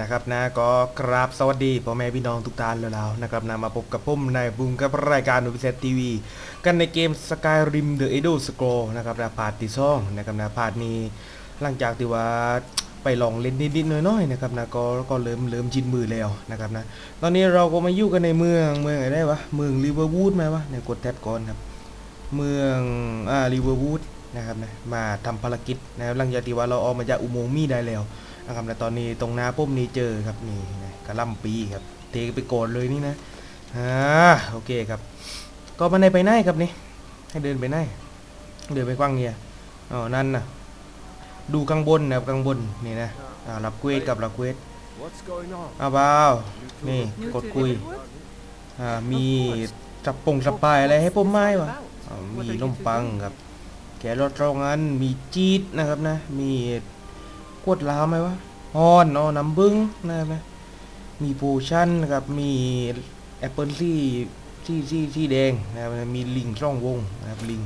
นะครับนะก็กราบสวัสดีพ่อแม่พี่น้องทุกท่านแล้วนะครับนะมาพบกับผมนายบุ้งกับรายการดูพิเศษทีวีกันในเกม Skyrim The Elder Scroll นะครับนะพาร์ทที่สองนะครับนะพาร์ทนี้หลังจากที่ว่าไปลองเล่นนิดๆน้อยๆนะครับนะก็ก็เริ่มเริ่มจินมือแล้วนะครับนะตอนนี้เราก็มาอยู่กันในเมืองเมืองอะไรได้วะเมืองริเวอร์วูดไหมวะเนี่ยกดแท็บก่อนครับเมืองอ่าริเวอร์วูดนะครับนะมาทำภารกิจนะครับหลังจากที่ว่าเราออกมาจากอุโมงค์มีได้แล้ว นะครับและตอนนี้ตรงหน้าปุ่มนี้เจอครับนี่นะกระลำปีครับเทไปโกนเลยนี่นะอ่าโอเคครับ ก็มาในไปไหนครับนี่ให้เดินไปไหนเดินไปกว้างเนี่ยอ๋อนั่นนะดูข้างบนนะครับข้างบนนี่นะอ่ารับเควสกับรับเควสอ้าวเบาวนี่กดคุยอ่ามีสับปงสปายอะไรให้ผมไหมวะอ่ามีนมปังครับ แกรถรองอันมีจีดนะครับนะ มี กวดลาวไหมวะฮอนอ๋อน้ำบึ้งนะครับนะมีโพชั่นกับมีแอปเปิลซี่ที่ที่ที่แดงนะครับมีลิงช่องวงนะครับลิง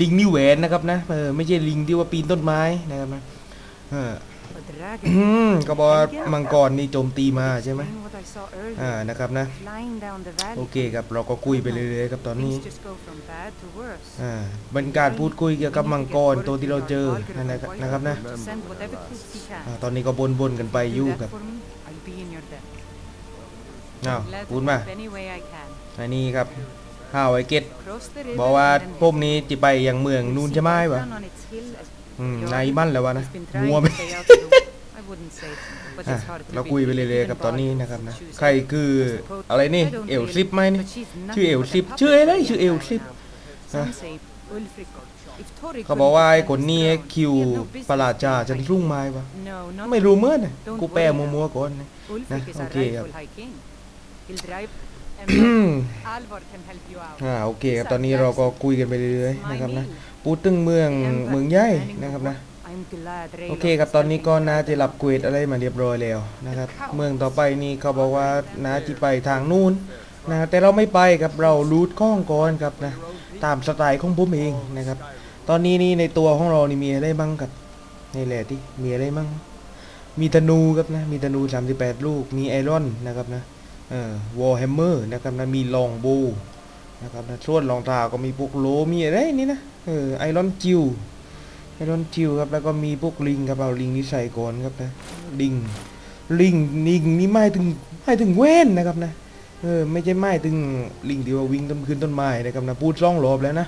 ลิงนี่แหวนนะครับนะเออไม่ใช่ลิงที่ว่าปีนต้นไม้นะครับนะเออ ก็บอกมังกรนี่โจมตีมาใช่ไหมอ่านะครับนะโอเคครับเราก็คุยไปเรื่อยๆครับตอนนี้อ่าเป็นกาศพูดคุยเกี่ยวกับมังกรตัวที่เราเจอนะนะครับนะตอนนี้ก็บนบนกันไปยู่ครับอ้าวพูดมาอันนี้ครับฮาวไอเกตบอกว่าพวกนี้จะไปยังเมืองนูนใช่ไหมวะ on its hill as อืม your นายมั่นแล้ววะนะ He's been มัว trying ไป to stay out of the way. I wouldn't say it, but อะ it's hard to เรา read. คุยไปเรื่อยๆ Even กับตอนนี้ Bard นะครับนะ chooses ใครคือ suppose- อะไรนี่ I don't เอล really, ซิปไหมนี่ but she's ชื่อ nothing เอล but a ซิป puppet ชื่ออะไร for ชื่อเอล young ซิป now. ฮะ Some say Ulfric. If Tori เขาบอกว่า couldn't ไอ้ defend คน his นี้ throne, คิว he had no business ประหลาดจ่า being จะ fighting. รุ่งไม้วะ No, not ไม่รู้ at เมื่อ all. นะ Don't กูแปล worry มัว now. ๆก่อนนะ Ulfric is a okay, rightful high king. He'll drive อื and ม Alvar can help you out. อ่าโอเคครับ ตอนนี้เราก็คุยกันไปเรื่อยๆนะครับนะพูดถึงเมืองเมืองใหญ่นะครับนะ I'm glad โอ Raylo เคครับ is ตอนนี้ก็ helping น้า you จะ out. รับเกรดอะไรมาเรียบร้อยแล้วนะครับเมืองต่อไปนี่เขาบอกว่าน้าจะไปทางนู้นนะแต่เราไม่ไปครับเรารูทข้องก่อนครับนะตามสไตล์ของผมเองนะครับ ตอนนี้นี่ในตัวของเรานี่มีอะไรบ้างครับนี่แหละที่มีอะไรบ้างมีธนูครับนะมีธนู 38 ลูกมีไอรอนนะครับนะเอ่อวอลแฮมเมอร์นะครับนะมีลองโบ นะครับนะส่วนรองเท้าก็มีพวกโลมีอะไรนี่นะเออไอรอนจิวไอรอนจิวครับแล้วก็มีพวกลิงครับเอาลิงนี่ใส่ก่อนครับนะลิงลิงลิงนี่ไม่ถึงไม่ถึงเว้นนะครับนะเออไม่ใช่ไม่ถึงลิงที่ว่าวิ่งต้นขึ้นต้นไม้นะครับนะพูดร่องรอบแล้วนะ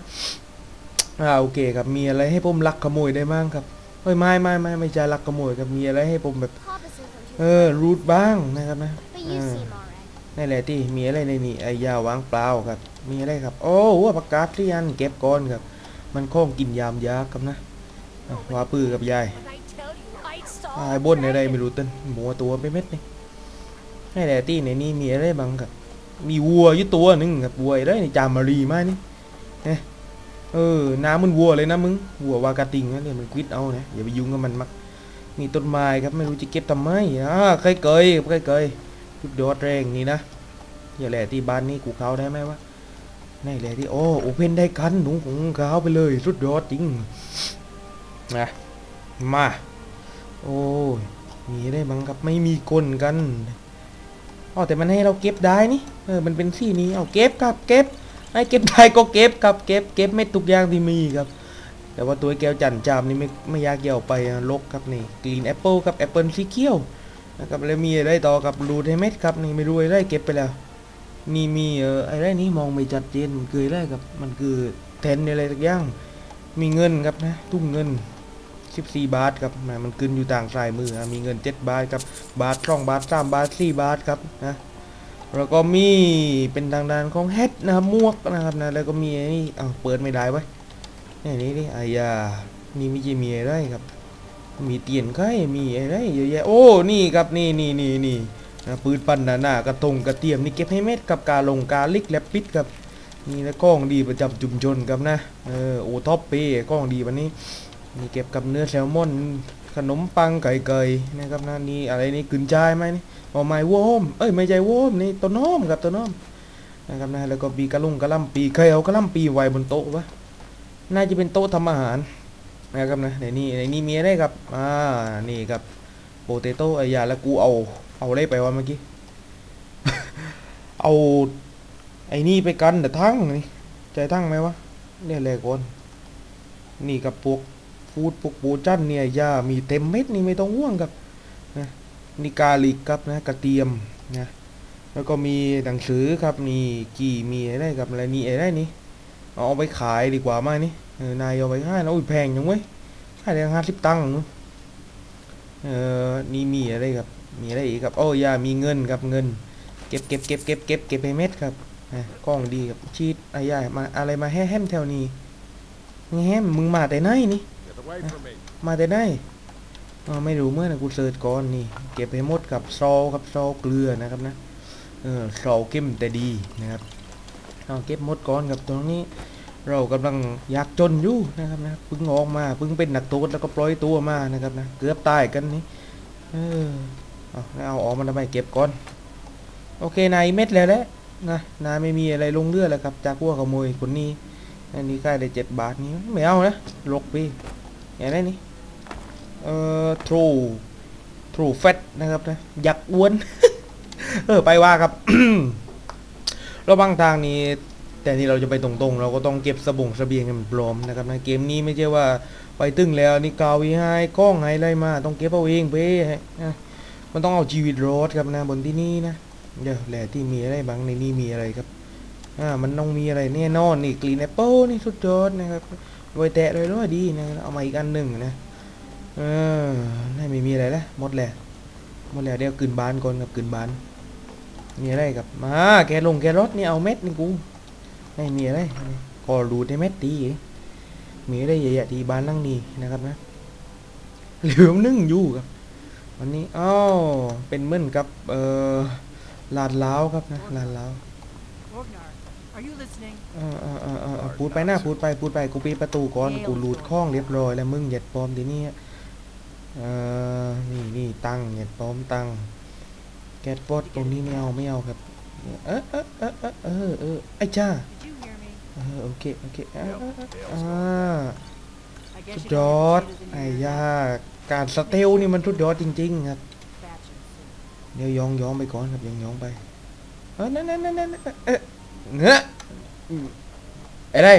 อ่าโอเคครับมีอะไรให้ผมลักขโมยได้บ้างครับเฮ้ยไม่ไม่ไม่ไม่ใช่ลักขโมยครับมีอะไรให้ผมแบบ เออรูทบ้างนะครับนะ นี่นแหละที่มีอะไรในนี่ไอ้ยาวางเปล่าครับ มีอะไรครับ โอ้หัวประกาศที่ยันเก็บก่อนครับ มันโค้งกินยามยากครับนะว่าปื้อกับยาย When I tell you I saw อายบนในใดไม่รู้ต้นหมัวตัวไปเม็ดนี่ให้แดตี้ในนี่มีอะไรบ้างครับ มีวัวยู่ตัวหนึ่งครับวัวอะไรนี่จามารีมานี่เอ๊ะเออ น้ำมันวัวเลยนะมึง วัววากาติงนะเนี่ยมันควิดเอานะอย่าไปยุ่งกับมันมัก มีต้นไม้ครับไม่รู้จะเก็บทำไมอ่าเคยเกยเคยเกย จุดยอดแรงนี่นะอย่าแหละที่บ้านนี่กูเขาได้ไหมวะนี่แหละที่โอ้โอเพนได้กันหนุ่งของเขาไปเลยสุดยอดจริงนะมาโอ้มีได้บ้างครับไม่มีกลกันอ๋อแต่มันให้เราเก็บได้นี่เออมันเป็นที่นี้เอาเก็บครับเก็บให้เก็บได้ก็เก็บครับเก็บเก็บไม่ทุกอย่างที่มีครับ แต่ว่าตัวแก้วจันจามนี่ไม่ไม่ยากเกี่ยวไปลกครับนี่กรีนแอปเปิลครับแอปเปิลสีเขียว นะครับแล้วมีอะไรต่อกับรูดให้เม็ดครับนี่ไม่รู้อะไรเก็บไปแล้วนี่มีเอออะไรนี่มองไม่ชัดเจนมันคืออะไรครับมันคือแทนอะไรสักอย่างมีเงินครับนะตุ้มเงิน 14 บาทครับนะมันขึ้นอยู่ต่างสายมือนะมีเงิน 7 บาทครับบาทสองบาทสามบาทสี่บาทครับนะแล้วก็มีเป็นทางด้านของเฮดนะครับมวกนะครับนะแล้วก็มีไอ้นี่อ้าวเปิดไม่ได้ไว้นี่นี่นี่อายานี่มีจะมีอะไรครับ มีเตียนไข่มีอะไรเยอะแยะโอ้นี่ครับนี่นี่นี่นี่นะปืนปันหนาหนากระทงกระเทียมนี่เก็บให้เม็ดกับกาลงกาลิกแลบปิดครับนี่นะกล้องดีประจำจุมชนครับนะเออโอท็อปเป้กล้องดีวันนี้นี่เก็บกับเนื้อแซลมอนขนมปังไก่เกยนะครับนะนี่อะไรนี่กึนจายไหมนี่เอาไม้วัวหอมเอ้ยไม่ใช่วัวหอมนี่ต้นหอมครับต้นหอมนะครับนะแล้วก็มีกระลุงกระลำปีเคยเอากระลำปีไว้บนโต๊ะปะน่าจะเป็นโต๊ะทำอาหาร นะครับนะในนี่ในนี่มีอะไรครับอ่านี่ครับโปเตโต้ไอ้ยาแล้วกูเอาเอาอะไรไปวะเมื่อกี้ เอาไอ้นี่ไปกันแต่ทั้งนี่ใจทั้งไหมวะเนี่ยแหละก่อนนี่กับพวกฟูดพวกปูจันเนี่ยยามีเต็มเม็ดนี่ไม่ต้องห่วงครับนะนี่กาลิกครับนะกระเทียมนะแล้วก็มีหนังสือครับนี่กี่มีอะไรครับอะไรนี่อะไรนี่เอาไปขายดีกว่าไหมนี่ นายเอาไปขายนะอุ้ยแพงจังเว้ยขายได้ห้าสิบตังค์นู้นเออนี่มีอะไรครับ มีอะไรอีกครับ โอ้ยามีเงินครับเงิน เก็บเก็บเก็บเก็บเก็บเก็บไปเม็ดครับนะกล้องดีครับชีดอายามาอะไรมาแฮ่แฮมแถวนี้แฮมมึงมาแต่ไหนนี่ Get away from me. มาแต่ไหนอ๋อไม่รู้เมื่อนะกูเสิร์ชก่อนนี่ เก็บให้หมดกับซอครับซอเกลือนะครับนะเออซอเข้มแต่ดีนะครับเอาเก็บหมดก่อนกับตรงนี้ เรากำลังอยากจนอยู่นะครับนะพิ่งออกมาพิ่งเป็นนักโทษแล้วก็ปล่อยตัวมานะครับนะเกือบตายกันนี่เออเอาออกมาทำไมเก็บก่อน โอเคนายเม็ดแล้วแหละนะนายไม่มีอะไรลงเรือแล้วครับจากพวกขโมยคนนี้อันนี้ใกล้ได้เจ็ดบาทนี้ไม่เอานะลกพี่อย่างไรนี่เอ่อ true true fat นะครับนะอยักอ้วนเออไปว่าครับราบางทางนี้ แต่นี่เราจะไปตรงๆ เราก็ต้องเก็บสบงสเบียงกันมันปลอมนะครับนะเกมนี้ไม่ใช่ว่าไปตึ้งแล้วนี่กาวีไฮกล้องไฮอะไรมาต้องเก็บเอาเองเป้นะมันต้องเอาชีวิตรอดครับนะบนที่นี่นะเดี๋ยวแหละที่มีอะไรบ้างในนี่มีอะไรครับอ่ามันต้องมีอะไรแน่นอนนี่กรีนแอปเปิลนี่สุดยอดนะครับโรยแตะเลยร้อยดีนะเอามาอีกอันหนึ่งนะเออน่าไม่มีอะไรแล้วหมดแล้วหมดแล้วเดี๋ยวกลืนบานก่อนกับกลืนบานมีอะไรกับมาแกลงแกรถนี่เอาเม็ดนี่กู ไม่มีอะไรขอรูดให้เม็ดดีมีอะไรใหญ่ๆดีบานนั่งนี่นะครับนะเหลือมนึ่งอยู่ครับวันนี้อ้าวเป็นเหมือนกับเอ่อลาดล้าวครับนะลาดล้าว Ragnar, are you listening? เออเออเออเออเออพูดไปหน้าพูดไปพูดไปกูปีดประตูก่อนกูหลุดข้องเรียบร้อยแล้วมึงเหยียดปลอมทีนี้เออนี่นี่ตั้งเหยียดปลอมตั้งแกดปอดตรงนี้ไม่เอาไม่เอาครับ เออเออเออเออเออเออไอ้จ้า เออโอเคโอเคอ่า Yep, Dale's อ่า I guess สุด you ย don't อ have ด potatoes in ไอ้ your ยาการสเตลนี่มันสุดยอดจริง ๆ ครับ batch of soup. เดี๋ยวยองยองไปก่อนครับยองยองไปเออนั่นนั่นนั่นนั่นเอ๊ะเนื้ออืมไอ้ไร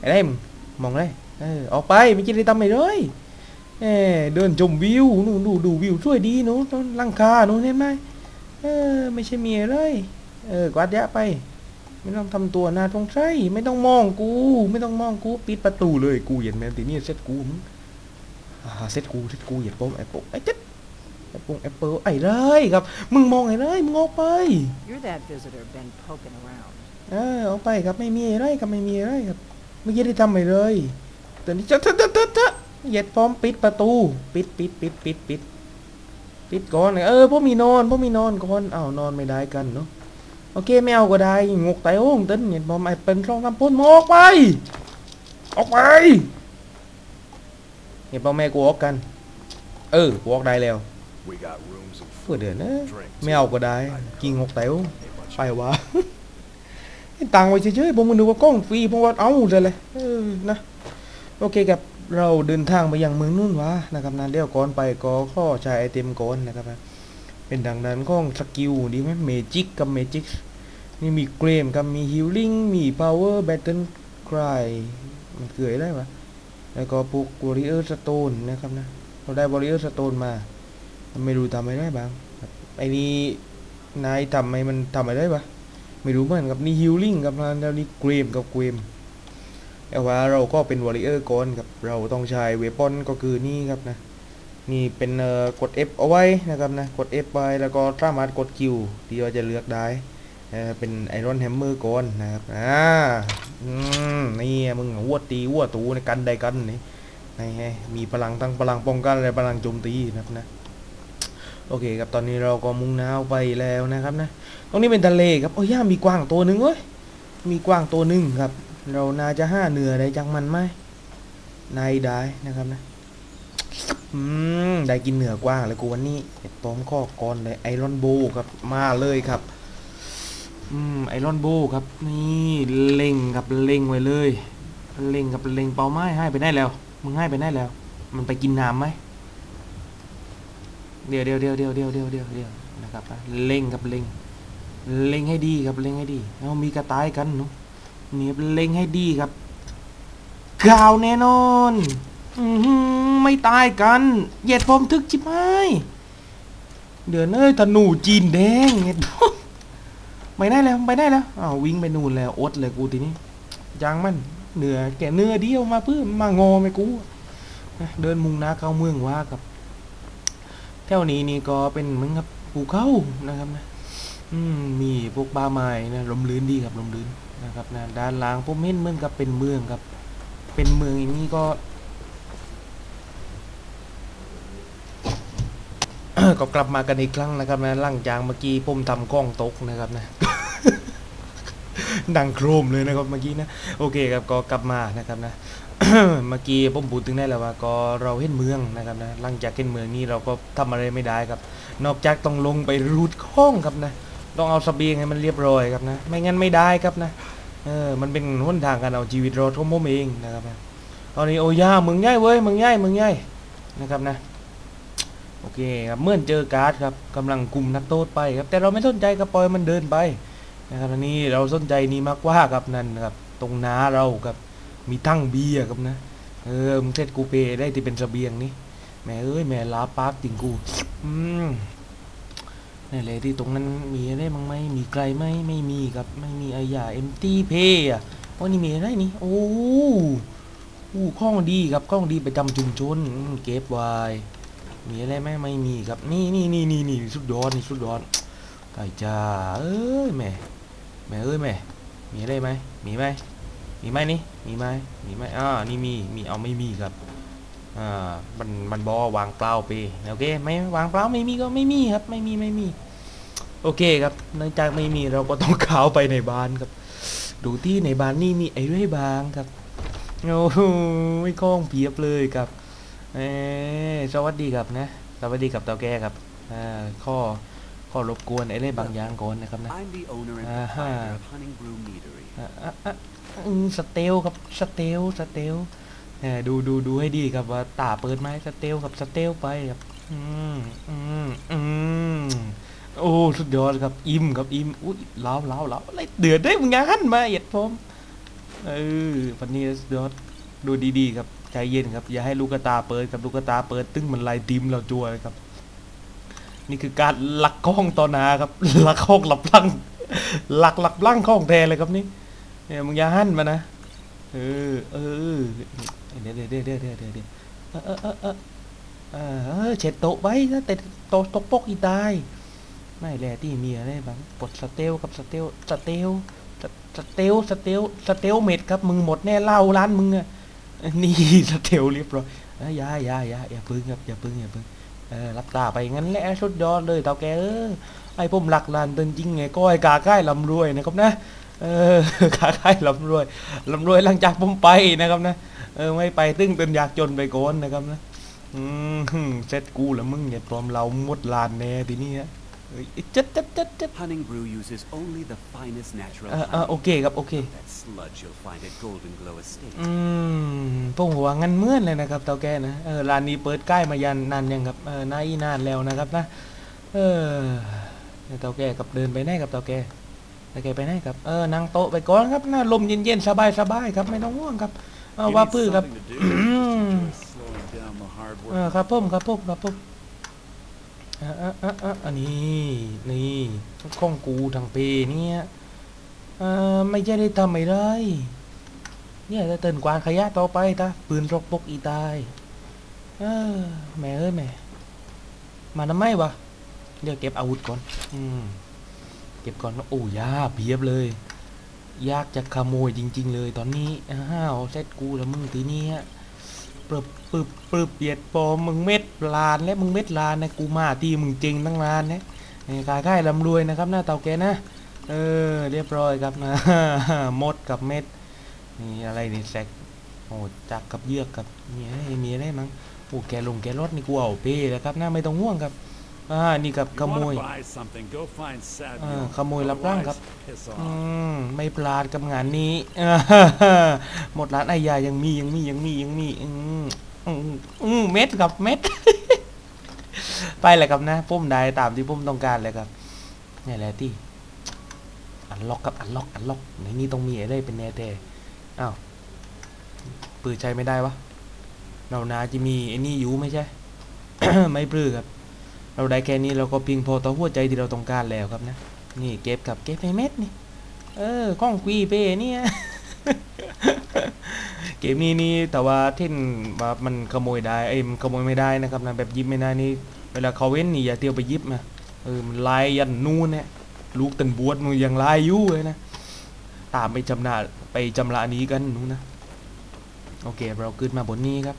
ไอ้ไรมึงมองไรเออออกไปไม่คิดได้ทำไมเลยเออเดินชมวิวนู่นดูดูวิวสวยดีนู้นนู่นลังคานู้นเห็นไหมเออไม่ใช่เมียเลยเออกวาดยะไป ไม่ต้องทำตัวหน้าตรงใช่ไม่ต้องมองกู ไม่ต้องมองกู ปิดประตูเลยกูเห็นแมนตีนี่เซ็ตกูมึงอ่าเซ็ตกูเซ็ตกูเหยียดโป๊มไอ้โป๊มไอ้เจ็ดแอปเปิลแอปเปิลไอ้เลยครับ มึงมองไอ้เลยมึงออกไป You're that visitor been poking around. เออออกไปครับไม่มีอะไรครับไม่มีอะไรครับเมื่อกี้ได้ทำไปเลยตอนนี้จะจะจะจะจะเหยียดพร้อมปิดประตู ปิดปิดปิดปิดปิดปิดก่อนเออพวกมีนอนพวกมีนอนก่อนอ้าวนอนไม่ได้กันเนาะ โอเคไม่เอาก็ได้งกไตโอ่งต้นเหยียดพร้อมไอเป็นช่องทำพ่นมออกไป ออกไปเหยียดพร้อมแม่กูออกกัน เออกูออกได้แล้วเพื่อเดือนนะ drinks. ไม่เอาก็ได้กินงกไตโอ่งไปวะให้ตังไว้เฉยๆผมมันนึกว่ากล้องฟรีผมว่าเอาเลยเลยนะโอเคครับเราเดินทางไปยังเมืองนู่นวะนะครับนะเดี๋ยวก่อนไปก็ข้อใช้ไอเทมก่อนนะครับนะ เป็นดังนั้นของสกิลดีไหมเมจิกกับเมจิกนี่มีเกรมกับมีฮิลลิ่งมีพาวเวอร์แบตเทิลครายมันเกิดอะไรวะแล้วก็พวกวอริเออร์สโตนนะครับนะเราได้วอริเออร์สโตนมาไม่รู้ทำอะไรได้บ้างไอ้นี่นายทำไมมันทำอะไรได้วะไม่รู้เหมือนกับนี่ฮิลลิ่งกับแล้วนี่เกรมกับเกรมแต่ว่าเราก็เป็นวอริเออร์ก่อนครับเราต้องใช้เวปอนก็คือนี่ครับนะ นี่เป็นเอ่อกด F เอาไว้นะครับนะกด F ไปแล้วก็สามารถกด Q ที่เราจะเลือกได้เออเป็นไอรอนแฮมเมอร์ก่อนนะครับอ่าอืมนี่มึงวัวตีวัวตูในกันใดกันนี่นี่มีพลังทั้งพลังป้องกันและพลังโจมตีนะครับนะโอเคครับตอนนี้เราก็มุ่งหน้าไปแล้วนะครับนะตรงนี้เป็นทะเลครับโอ้ยย่ามีกวางตัวหนึ่งเว้ยมีกวางตัวหนึ่งครับ เราน่าจะห้าเหนือได้จังมันไหมนายได้นะครับนะ อืมได้กินเหนือกวางเลยกูวันนี้เห็ดต้มข้อก่อนเลยไอรอนโบครับมาเลยครับอืมไอรอนโบครับนี่เล็งครับเล็งไว้เลย เล็งกับเล็งเป้าไม้ให้ไปได้แล้ว มึงให้ไปได้แล้ว มันไปกินน้ำไหมเดี๋ยวเดี๋ยวเดี๋ยวเดี๋ยวเดี๋ยวเดี๋ยวเดี๋ยวเดี๋ยวนะครับเล็งครับเล็งเล็งให้ดีครับเล็งให้ดีเอามีกระต่ายกันเนาะนี่ครับเล็งให้ดีครับกาวแน่นอน ไม่ตายกัน เหยียดผมทึกจิบไหมเดี๋ยวเอ้ยธนูจีนแดงเหยียดผไปได้แล้วไปได้แล้วอ้าววิ่งไปนู่นแล้วอดเลยกูทีนี้ยังมันเหนือแกเนื้อเดียวมาเพื่อมางอไม่กูเดินมุงนาเข้าเมืองว่ากับแถวนี้นี่ก็เป็นมือนกับภูเขานะครับนะอืมมีพวกบ้าไม้นะลมลื่นดีครับลมลื่นนะครับนะด้านล่างผมเห็นเมือนกับเป็นเมืองครับ เป็นเมืองอย่างนี้ก็ ก็กลับมากันอีกครั้งนะครับนะหลังจากเมื่อกี้ผมทำกล้องตกนะครับนะดังโครมเลยนะครับเมื่อกี้นะโอเคครับก็กลับมานะครับนะเมื่อกี้ผมพูดถึงได้แล้วว่าก็เราเห็นเมืองนะครับนะหลังจากเห็นเมืองนี้เราก็ทำอะไรไม่ได้ครับ นอกจากต้องลงไปรูดข้องครับนะต้องเอาเสบียงให้มันเรียบร้อยครับนะ ไม่งั้นไม่ได้ครับนะเออมันเป็นหนทางการเอาชีวิตรอดของผมเองนะครับนะตอนนี้โอ้ย่ามึงง่ายเว้ยมึงง่ายมึงง่ายนะครับนะ โอเคครับเมื่อเจอการ์ดครับกำลังกลุ่มนักโทษไปครับ แต่เราไม่สนใจครับปล่อยมันเดินไปนะครับอันนี้เราสนใจนี่มากกว่าครับนั่นครับ ตรงน้าเราครับ มีตั้งเบียร์ครับนะ เออมึงเซตกูเปได้ที่เป็นเสบียงนี่แม่เอ้ยแม่ลาปากจริงกู อืมนี่นแหละที่ตรงนั้นมีอะไรบ้างไหมมีไกลไหมไม่มีครับ ไม่มีไอ้ยาเอ็มตี้เพย์อะว่านี่มีอะไรนี่ โอ้โอ้ข้องดีครับข้องดีประจำชุมชนเก็บไว้ มีอะไรไหมไม่มีครับ นี่นี่นี่นี่นี่สุดยอดนี่สุดยอดไก่จ้าเอ้ยแม่แม่เอ้ยแม่มีอะไรไหมมีไหมมีไหมนี่มีไหมมีไหมอ่านี่มีมีเอาไม่มีครับอ่ามันมันบอวางเปล่าไปโอเคไหมวางเปล่าไม่มีก็ไม่มีครับไม่มีไม่มี โอเคครับเนื่องจากไม่มีเราก็ต้องเข้าไปในบ้านครับ ดูที่ในบ้านนี่มีไอ้เรื่อยบางครับโอ้โหไม่คล้องเพียบเลยครับ เอ้ยสวัสดีครับนะสวัสดีกับเตาแก่ครับอ่าข้อข้อรบกวนไอ้เรื่องบางอย่างก่อนนะครับนะ I'm the owner and Aha. proprietor of Hunting Brew Meadery. อะอะอะอืมสเตลครับสเตลสเตลเออดูดูดูให้ดีครับว่าตาเปิดไหมสเตลกับสเตลไปครับอืมอืมอืมโอ้สุดยอดครับอิ่มครับอิ่มอุ้ยเล้าวล้าวล้าวอะไรเดือดได้มึงงานมาเหยียดผมเออวันนี้สุดยอดดูดีๆครับ ใจเย็นครับ อย่าให้ลูกตาเปิดครับลูกตาเปิดตึ้งมันไล่ดิมเราจัวเลยครับ นี่คือการลักข้องต่อนาครับลักข้องหลับลังหลักหลับลังข้องแทนเลยครับนี่เนี่ยมึงอย่าหั่นมานะเออเออเดี๋ยวเดี๋ยวเดี๋ยวเดี๋ยวเดี๋ยวเดี๋ยวเดเออเออเออเออเออเช็ดโต๊ะไว้นะแต่โต๊ะตกปกอีตายไม่แลที่มีอะไรบ้างปลดสเตลกับสเตลสเตลสสเตลสเตลสเตลเม็ดครับ มึงหมดแน่เล้าร้านมึงอะ นี่สเตลเรียบร้อยอย่าอย่าอย่าอย่าพึ่งครับอย่าพึ่งอย่าพึ่งเออรับตาไปงั้นแหละสุดยอดเลยเต่าแกเออไอ้ผมหลักลานเดินจริงไงก้อยกาใกล้ลำรวยนะครับนะเออขาใกล้ลำรวยลำรวยหลังจากผมไปนะครับนะเออไม่ไปตึ้งเป็นอยากจนไปโกนนะครับนะอืมเซ็ตกูแล้วมึงอย่าปลอมเราหมดลานแน่ทีนี้ฮะ เอ้ยจัดจัดจัดจัด Hunting Brew uses only the finest natural เออเออ honey. โอเคครับโอเค That sludge you'll find at Golden Glow Estate. อืมผมหัวางันเมื่อนเลยนะครับเตาแกนะเออร้านนี้เปิดใกล้มายันนานยังครับเออนานอีนานแล้วนะครับนะเออเตาแกกับเดินไปไหนกับเตาแกเตาแกไปไหนครับเออนั่งโต๊ะไปก่อนครับนะลมเย็นๆสบายๆครับไม่ต้องห่วงครับเออ You ว่า need พื้อครับ something to do, just enjoy slowing down the hard เออ work. ครับผมครับผมครับผม อะอะอะอะอันนี้นี่ข้องกูทางเปเนี่ยเออไม่ใช่ได้ทำไม่ได้ เนี่ยจะเตือนกวาดขยะต่อไปตาปืนรกปกอีตายเออแม่เอ้ยแม่มาทำไมวะเดี๋ยวเก็บอาวุธก่อน อืม เก็บก่อนโอ้ยาเพียบเลย ยากจะขโมยจริง ๆ เลย ตอนนี้อ้าวเซตกูแล้วมึงทีนี้ ปึบปึบปึบเปียดปอมมึงเม็ดลานและมึงเม็ดลานนะกูมาตีมึงจริงตั้งลานนะไอ้กายค่ายลำรวยนะครับ หน้าเตาแกนะเออเรียบร้อยครับนะมดกับเม็ดนี่อะไรนี่แซกโอ้จักกับเยือกกับมีอะไรมีอะไรมั้งโอ้แกลงแกรถนี่กูเอาเป้แล้วครับนะไม่ต้องห่วงครับ อ่านี่กับข You โมย wanna buy something, go find Samuel. อ่าขโมยรับร่างครับ Otherwise, piss อื off. มไม่พลาดกับงานนี้หมดร้านไอ้ยายังมียังมียังมียังมีอืมอืมอืมเม็ดกับเม็ดไปเลยครับนะพุ่มได้ตามที่พุ่มต้องการเลยครับนี่แหละที่อันล็อกครับอันล็อกอันล็อกในนี้ต้องมีอะไรเป็นแน่แต่อ้าวปืนใช้ไม่ได้วะเรานาจะมีไอ้นี่อยู่ไม่ใช่ ไม่ปลื้อครับ เราได้แค่นี้เราก็เพียงพอต่อหัวใจที่เราต้องการแล้วครับนะนี่เก็บกับเก็บให้เม็ดนี่เออข้องกุยเป้เนี่ยเกมนี้นี่แต่ว่าเท่นว่ามันขโมยได้เอ้มันขโมยไม่ได้นะครับนะแบบยิบไม่ได้นี่เวลาเขาเว้นนี่อย่าเตียวไปยิบนะเออมันลายยันนู่นเนี่ยลูกตันบวชมันยังลายยู่เลยนะตามไปจำนาไปจำละนี้กันนู่นนะโอเคเราขึ้นมาบนนี้ครับ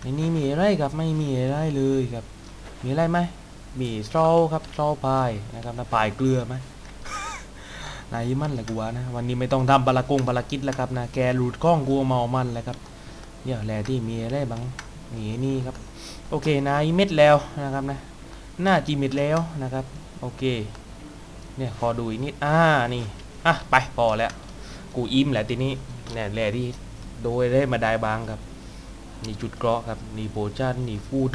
ในนี้มีอะไรครับไม่มีอะไรเลยครับ มีอะไรไหม มีสตรอครับสตรอพายนะครับนะพายเกลือไหมนายมันแหละกูว่านะวันนี้ไม่ต้องทำบารากงบารากิจแล้วครับนะแกหลุดข้องกูเมามันแล้วครับเดี๋ยวแลที่มีอะไรบ้างมีนี่ครับ โอเคนายเม็ดแล้วนะครับนะหน้าจีเม็ดแล้วนะครับ โอเค เนี่ยขอดูอีกนิดอ่านี่อะไปพอแล้ว กูอิ่มแหละทีนี้เนี่ยแลที่โดยได้มาได้บางครับ นี่จุดเกราะครับ นี่โพชั่นนี่ฟูด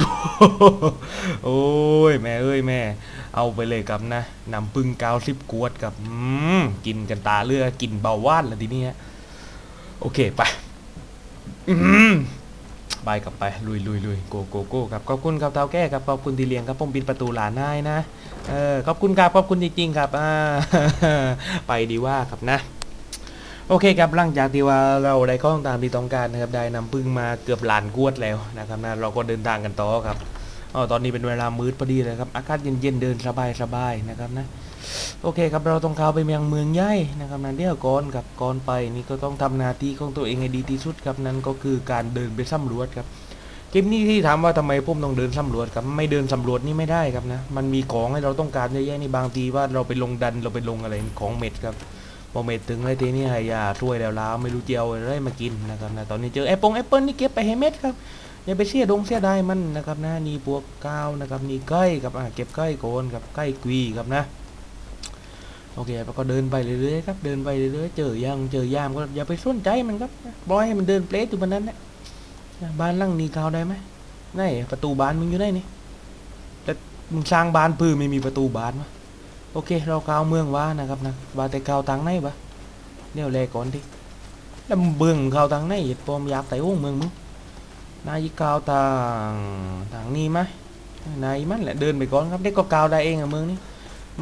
โอ้ย แม่เอ้ยแม่ เอาไปเลยครับนะน้ำพึ่งกาวสิบกวดกับอืมกินกันตาเลือกินเบาหวานแล้วทีนี้โอเคไปไปกลับไป ลุยลุยลุยโกโกโก้ครับ ขอบคุณครับเท้าแก้ครับ ขอบคุณทีเลี้ยงครับผมปิดประตูหลานนายนะ เออ ขอบคุณครับ ขอบคุณจริงๆครับ อ่า ไปดีว่าครับนะ โอเคครับหลังจากที่ว่าเราได้ข้องตามที่ต้องการนะครับได้นำพึ่งมาเกือบล้านกวดแล้วนะครับนะเราก็เดินทางกันต่อครับอ๋อตอนนี้เป็นเวลามืดพอดีเลยครับอากาศเย็นๆเดินสบายสบายๆนะครับนะโอเคครับเราต้องเข้าไปเมืองเมืองใหญ่นะครับนะเดี๋ยวก่อนกับก่อนไปนี่ก็ต้องทำหนาที่ของตัวเองให้ดีที่สุดครับนั่นก็คือการเดินไปสำรวจครับคลิปนี้ที่ถามว่าทำไมผมต้องเดินสำรวจครับไม่เดินสำรวจนี่ไม่ได้ครับนะมันมีของให้เราต้องการเยอะแยะนี่บางทีว่าเราไปลงดันเราไปลงอะไรของเม็ดครับ พอเม็ดถึงเลยทีนี้ให้ยาช่วยแล้วล้าไม่รู้เจียวอะไรมากินนะครับนะตอนนี้เจอแอปเปิลแอปเปิลนี่เก็บไปให้เม็ดครับอย่าไปเสียดงเสียดายมันนะครับนะนี่พวกก้าวนะครับนี่ใกล้กับอะเก็บใกล้โกนกับใกล้กวีครับนะโอเคแล้วก็เดินไปเรื่อยๆครับ เดินไปเรื่อยๆ เจอยังเจอยามก็อย่าไปสนใจมันครับปล่อยให้มันเดินเปลดอยู่บนนั้นนะบ้านลังนี้เข้าได้ไหมไหนประตูบ้านมึงอยู่ไหนนี่แต่มึงสร้างบ้านปื้ไม่มีประตูบ้านวะ โอเค เราเข้าเมืองว่านะครับนะว่าแต่เข้าทางไหนปะเดี๋ยวแลก่อนดิแล้วเบิ่งเขาทางไหนเหตุปอมอยากไต่ห้องเมืองมึงนายกาวทางทางนี้ไหมนายมันแหละเดินไปก่อนครับเด็กก็กาวได้เองอะเมืองนี้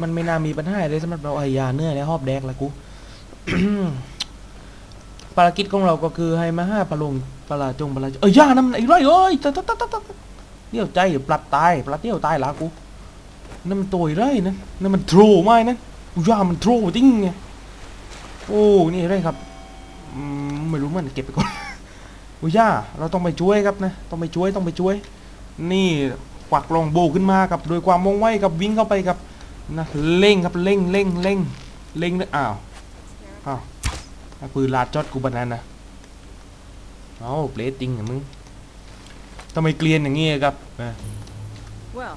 มันไม่น่ามีปัญหาเลยสำหรับเราไอ้ยาเนื้อและหอบแดกละกูภารกิจของเราก็คือให้มาห้าปลาลงปลาจงปลาเอ้ยยาน้ำไอ้ไรเอ้ยตะตะตะตะตะเดี๋ยวใจปลัดตายปลัดเดี๋ยวตายละกู นั่นมันตัวไรนั่นนั่นมันโทรไมนั่นอุ้ยยามันโทรจริงไงโอ้นี่ไรครับอืมไม่รู้มันเก็บไปก่อนอุย่าเราต้องไปช่วยครับนะต้องไปช่วยต้องไปช่วย นี่ควักลองโบขึ้นมากับโดยความมองไวกับวิ่งเข้าไปกับนะเร่งครับเร่งเร่งเร่งเร่งเลยอ้าวอ้าวปืนลาดจอดกูบันนั้นนะเอาเปลตจริงเหรอมึงทำไมเกลียนอย่างงี้ครับ Well,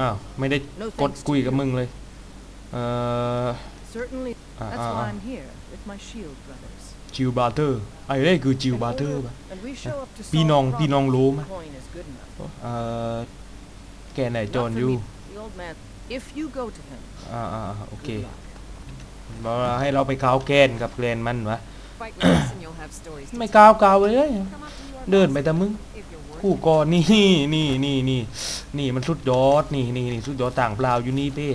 อ้าว of. ไม่ได้ No กด thanks คุย to กับ you. มึงเลยเอ่อ Certainly. อ่า That's อ่า why I'm here with my shield brothers. จิวบาร์เตอร์ไอ้นี่คือจิวบาร์เตอร์ And we show up to พี่ solve น้อง the พี่น้อง problem รู้ if ไหม the coin is good enough. เอ่อแกไหน Not จอน for อยู่ me. The old man. If you go to him, อ่าอ่าโอเค good luck. บอกว่าให้เราไปกาวแกนกับแกรนมันวะ Fight with us and you'll have stories to ไม่ tell. กาวกาวไปเลย Come up to your เดิน boss ไปแต่มึง if you're worth คู่ก่อนนี่นี่นี่นี่นี่มันสุดยอดนี่นี่นี่สุดยอดต่างเปล่าอยู่นี่เป้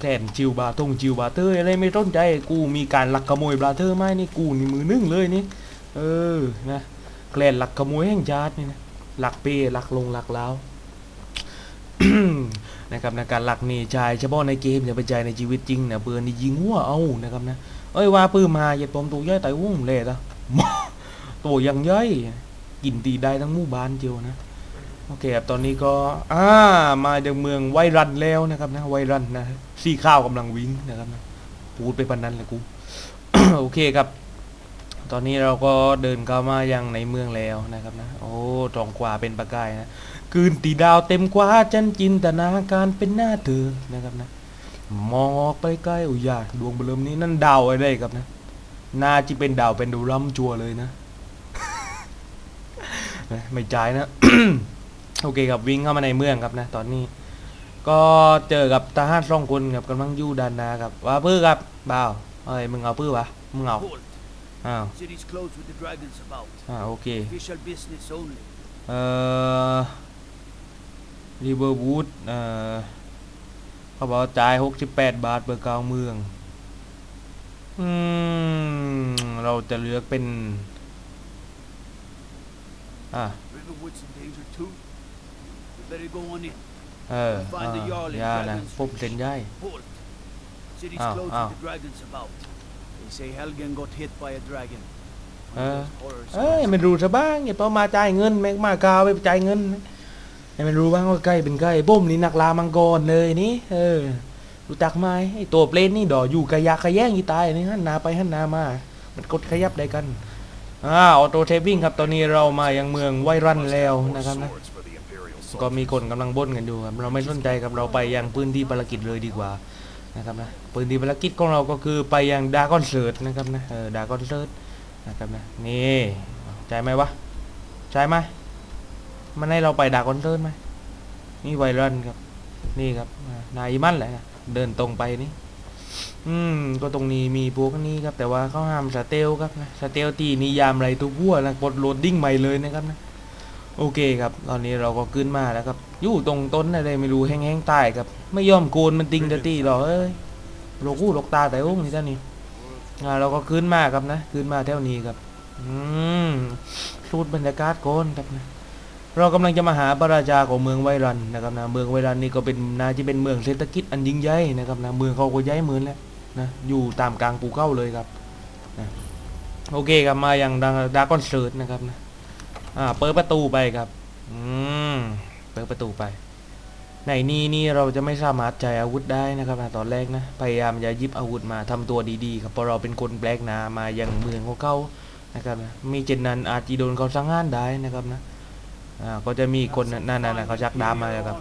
แทนจิวบาทงจิวบาเตอร์อะไรไม่ต้นใจกูมีการลักขโมยบาเตอร์ไหมนี่กูนี่มือนึ่งเลยนี่เออนะแกลนลักขโมยแห่งชาตินี่นะลักเป้ลักลงลักแล้วนะครับในะการหลักนี่ชายเฉพาะในเกมอย่าไปใจในชีวิตจริงนะเปืนนี่ยิงหัวเอานะครับนะเอ้ยว่าปืนมาเหยียดปมตัวย่อยไต่วุ้งเลยตะตัวยังย่อย กินตีได้ทั้งหมู่บ้านเจียวนะโอเคครับตอนนี้ก็อ่ามาจากเมืองไวรันแล้วนะครับนะไวรันนะซี่ข้าวกำลังวิ่งนะครับนะพูดไปปันนั้นเลยกูโอเคครับ ตอนนี้เราก็เดินเข้ามายังในเมืองแล้วนะครับนะโอ้ตรงกว่าเป็นประกายนะคืนตีดาวเต็มกว่าจันจินตนาการเป็นหน้าเธอนะครับนะมองออกไปใกล้อุยาดวงเบลมนี้นั่นดาวอะไรครับนะน่าจะเป็นดาวเป็นดูรัมจัวเลยนะ ไม่จ่ายนะ โอเคครับวิ่งเข้ามาในเมืองครับนะ ตอนนี้ ก็เจอกับทหารสองคนครับกำลังอยู่ด้านหน้าครับว่าเพื่อครับบ่าวเอ้ยมึงเอาเพื่อวะมึงเอา Halt. อ้าว City's closed with the dragons about. อ่าโอเค Official business only. เอ่อริเวอร์วูดเอ่อเขาบอกว่าจ่าย68บาทเบอร์เกาเมือง อืม เราจะเลือกเป็น on in. เออ Find อ่า the Jarl and อย่านะ dragons ผมเซ็นย้าย Halt. City's Ow, closed ow. with the dragons about. They say Helgen got hit by a dragon. One Ờ. of those horror เอ้ย stories. มันรู้ซะบ้างอย่าเพิ่งมาจ่ายเงินแม่งมากาวไปจ่ายเงินให้มันรู้บ้างว่าใกล้เป็นใกล้บุ้มนี่นักลามังกรเลยนี่เออรู้จักไหมไอตัวเปลนนี่ดออยู่กะยากขะแย่งอีตายนี่ฮันนาไปฮันนามา มันกดขยับได้กัน อ่าออโต้เทปวิ่งครับตอนนี้เรามายังเมืองไวรันแล้วนะครับนะก็มีคนกำลังบ่นกันอยู่ครับเราไม่สนใจครับเราไปยังพื้นที่ภารกิจเลยดีกว่านะครับนะพื้นที่ภารกิจของเราก็คือไปยังดาร์กอนเซิร์ตนะครับนะเออดาร์กอนเซิร์ตนะครับนะนี่ใจไหมวะใจไหมมันให้เราไปดาร์กอนเซิร์ตไหมนี่ไวรันครับนี่ครับนายมันแหละเดินตรงไปนี่ อืม ก็ตรงนี้มีพวกนี้ครับ แต่ว่าเขาห้ามสเตลครับนะสเตลตีนิยามไรตัวพัวนะกดโหลดดิ้งใหม่เลยนะครับนะโอเคครับ ตอนนี้เราก็ขึ้นมาแล้วครับ อยู่ตรงต้นอะไรไม่รู้แห้งๆใต้ครับ ไม่ยอมโกนมันติงตะตีหรอเอ้ยโลกูโลกตาแต่อุ้งนี่ท่านนี่อ่าเราก็ขึ้นมาครับนะขึ้นมาแถวนี้ครับ อืมสูดบรรยากาศโกนครับนะ เรากำลังจะมาหาพระราชาของเมืองไวรันนะครับนะเมืองไวรันนี่ก็เป็นนาที่เป็นเมืองเศรษฐกิจอันยิ่งใหญ่นะครับนะเมืองเขาก็ใหญ่เหมือนแล้วนะอยู่ตามกลางภูเขาเลยครับนะโอเคครับมาอย่างดาร์กอนเซิร์ตนะครับนะอ่าเปิดประตูไปครับอืมเปิดประตูไปในนี้นี่เราจะไม่สามารถใช้อาวุธได้นะครับนะตอนแรกนะพยายามอย่ายิบอาวุธมาทำตัวดีๆครับเพราะเราเป็นคนแปลกหนามาอย่างเมืองของเขานะครับนะมีเจนนันอาจจะโดนเขาสังหารได้นะครับนะ อ่าก็จะมีคนนั่นๆเขาชักดาบมาแล้วครับ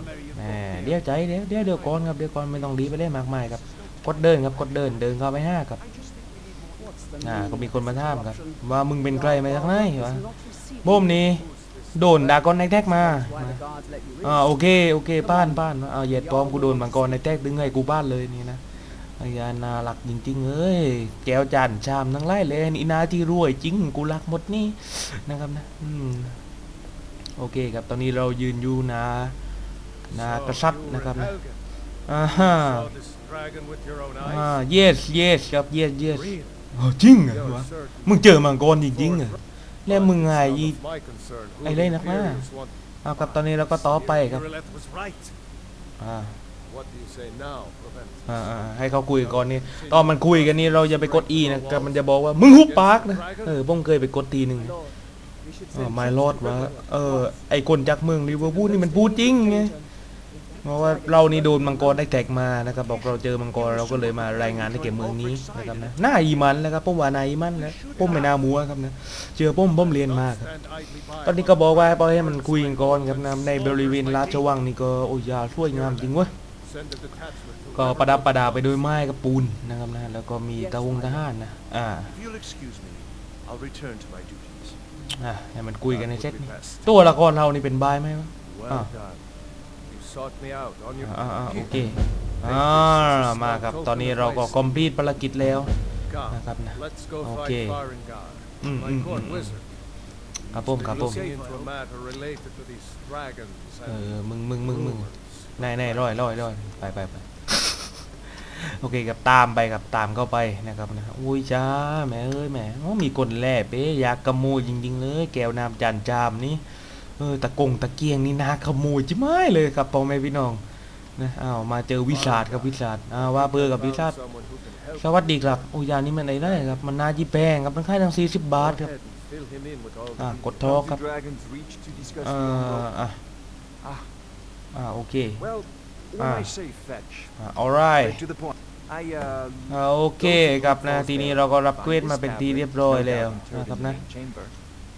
เดี๋ยวใจเดี๋ยวเดี๋ยวเดี๋ยวก่อนครับเดี๋ยวก่อนไม่ต้องรีบไปเล่นมากมายครับกดเดินครับกดเดินเดินเข้าไปห้าครับอ่าก็มีคนมาถามครับ ว่ามึงเป็นใครมาจากไหนวะบ่มนี้โดนดากอนในแท็กมาอ่าโอเคโอเคป้านป้านเอาเหยียดปลอมกูโดนมังกรในแท็กดึงไงกูบ้านเลยนี่นะอยานารักจริงๆเอ้ยแก้วจานชามทั้งไล่เลยนี่นาที่รวยจริงกูรักหมดนี่นะครับนะอืม โอเคครับ ตอนนี้เรายืนอยู่นานากษัตริย์นะครับนะอ่าฮะอ่า yes yes ครับ yes yes อ๋อจริงเหรอวะมึงเจอมังกรจริงๆเหรอแล้วมึงไงอีไอ้เล่นนักหน้าเอาครับตอนนี้เราก็ต่อไปครับ Rireleth was right. อ่า What do you say now, Prevent? อ่าอ่าให้เขาคุยก่อนนี่ตอนมันคุยกันนี่เราอย่าไปกด E นะก็มันจะบอกว่ามึงหุบปากนะเออผมเคยไปกดทีหนึ่งเออไม่รอดวะเออไอคนจากเมืองลิเวอร์พูลนี่มันพูดจริงไงเพราะว่าเรานี่โดนมังกรได้แท็กมานะครับบอกเราเจอมังกรเราก็เลยมารายงานให้แก่เมืองนี้นะครับนะหน้าอีมันแล้วครับผมว่าหนายอีมันแล้วผมไม่น่ามัวครับนะเชื่อผมผมเรียนมาครับ Stand idly by. ตอนนี้ก็บอกว่าปล่อยให้มันคุยกันก่อนครับนะในบริเวณราชวังนี่ก็โอ้ยยาสวยงามจริงเว้ย Send a detachment to ก็ประดับประดาไปด้วยไม้กับปูนนะครับนะแล้วก็มีตะวงทหารนะอ่า อ่าให้มันคุยกันใน That เซต would be นี่ best. ตัวละครเรานี่เป็นบายไหมวะ Well Ah. done. You sought me out on your อ่าอ่าโอเคอ่ามาครับตอนนี้เราก็คอมพลีทภารกิจแล้ว God. นะครับนะ Let's go Okay. fight Farengar, Mm, my mm, court mm, mm. wizard. ครับผมครับผม Looking into a matter related to these dragons เอ and อมึงมึงมึงมึง rumors. นายนายร้อยร้อยร้อยไปไปไป โอเคครับตามไปครับตามเข้าไปนะครับนะอุ้ยจ้าแหม่เอ้ยแหม่โอ้มีคนแลบเอ๊ะอยากขโมยจริงๆเลยแก้วน้ำจานจามนี่เออตะกงตะเกียงนี่นาขโมยจิไม่เลยครับพ่อแม่พี่น้องนะอ้าวมาเจอวิสาดครับวิสาดอ้าวว่าเบอร์กับวิสาด Someone who can help สวัสดีครับโอ้ยานี่มันอะไรได้ครับมันนาจีแพงครับมันค่ายทั้ง40บาท Go ครับ ahead and fill him in with all อะ the กดทอครับ dragons reach to discuss เอ่ the อ ongoing- อะ Ah. อ่าโอเค Well, when Ah. I say fetch, อ่า alright straight to the point. I, um, อ่าโอเคครับนะทีนี้เราก็รับเควสมาเป็นที่เรียบร้อยแล้วนะครับนะ chamber.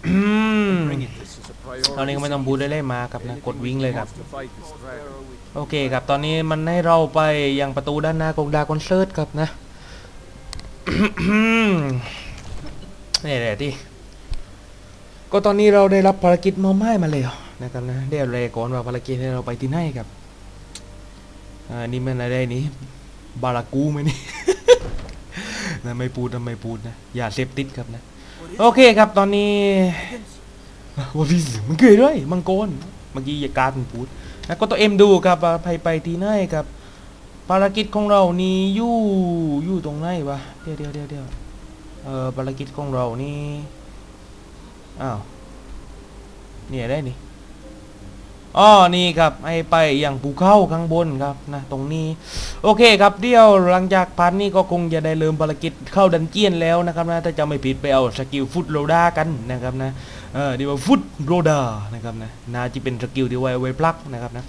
อืม Bring it. This is a priority. ตอนนี้ก็ไม่ต้องบูดได้เลยมาครับนะกดวิ่งเลยครับ To fight this dragon. โอเคครับตอนนี้มันให้เราไปยังประตูด้านหน้าของดาคอนเซิร์ตครับนะนี่แหละที่ก็ตอนนี้เราได้รับภารกิจมอไม้มาแล้วนะครับนะเดี๋ยวเลยก่อนว่าภารกิจให้เราไปที่ไหนครับ อ่านี่มันอะไรนี่บารากูไหมนี่นะไม่พูดนะไม่พูดนะ อย่าเสพติดครับนะ โอเคครับตอนนี้ว่าพี่สิมันเกยด้วยมังกรเมื่อกี้อย่าการมันพูดนะก็ตัวเอ็มดูครับว่าไปไปที่ไหนครับ ภารกิจของเรานี่อยู่อยู่ตรงไหนวะเดี๋ยวเดี๋ยวเดี๋ยวเดี๋ยวเออภารกิจของเรานี่อ้าวเนี่ยได้นี่ อ๋อนี่ครับไอไปอย่างภูเขาข้างบนครับนะตรงนี้ โอเคครับเดี๋ยวหลังจากพันนี่ก็คงจะได้เริ่มภารกิจเข้าดันเจียนแล้วนะครับนะถ้าจะไม่ผิดไปเอาสกิลฟุตโรดากันนะครับนะเออดีว่าฟุตโรดานะครับนะน่าจะเป็นสกิลที่ไว้ไว้พลักนะครับนะ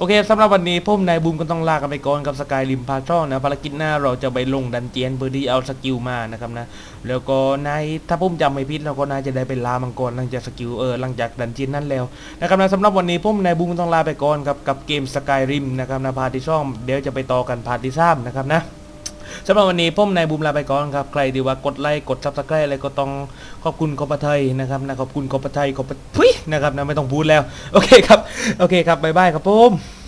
โอเคสำหรับวันนี้ผมนายบูมก็ต้องลากันไปก่อนกับสกายริมพาทรนะภารกิจหน้าเราจะไปลงดันเจียนเพื่อที่เอาสกิลมานะครับนะแล้วก็นายถ้าผมจำไม่ผิดเราก็น่าจะได้เป็นลามังกรหลังจากสกิลเออหลังจากดันเจียนนั่นแล้วนะครับนะสำหรับวันนี้ผมนายบูมต้องลาไปก่อนกับกับเกมสกายริมนะครับนะพาร์ทที่ช่องเดี๋ยวจะไปต่อกันพาร์ทที่สามนะครับนะ สำหรับวันนี้ผมนายบูมลาไปก่อนครับใครดีว่ากดไลค์กดซับสไครต์อะไรก็ต้องขอบคุณขอบพระไทยนะครับนะขอบคุณขอบพระไทยขอบพระทุยนะครับนะไม่ต้องพูดแล้วโอเคครับโอเคครับบ๊ายบายครับผม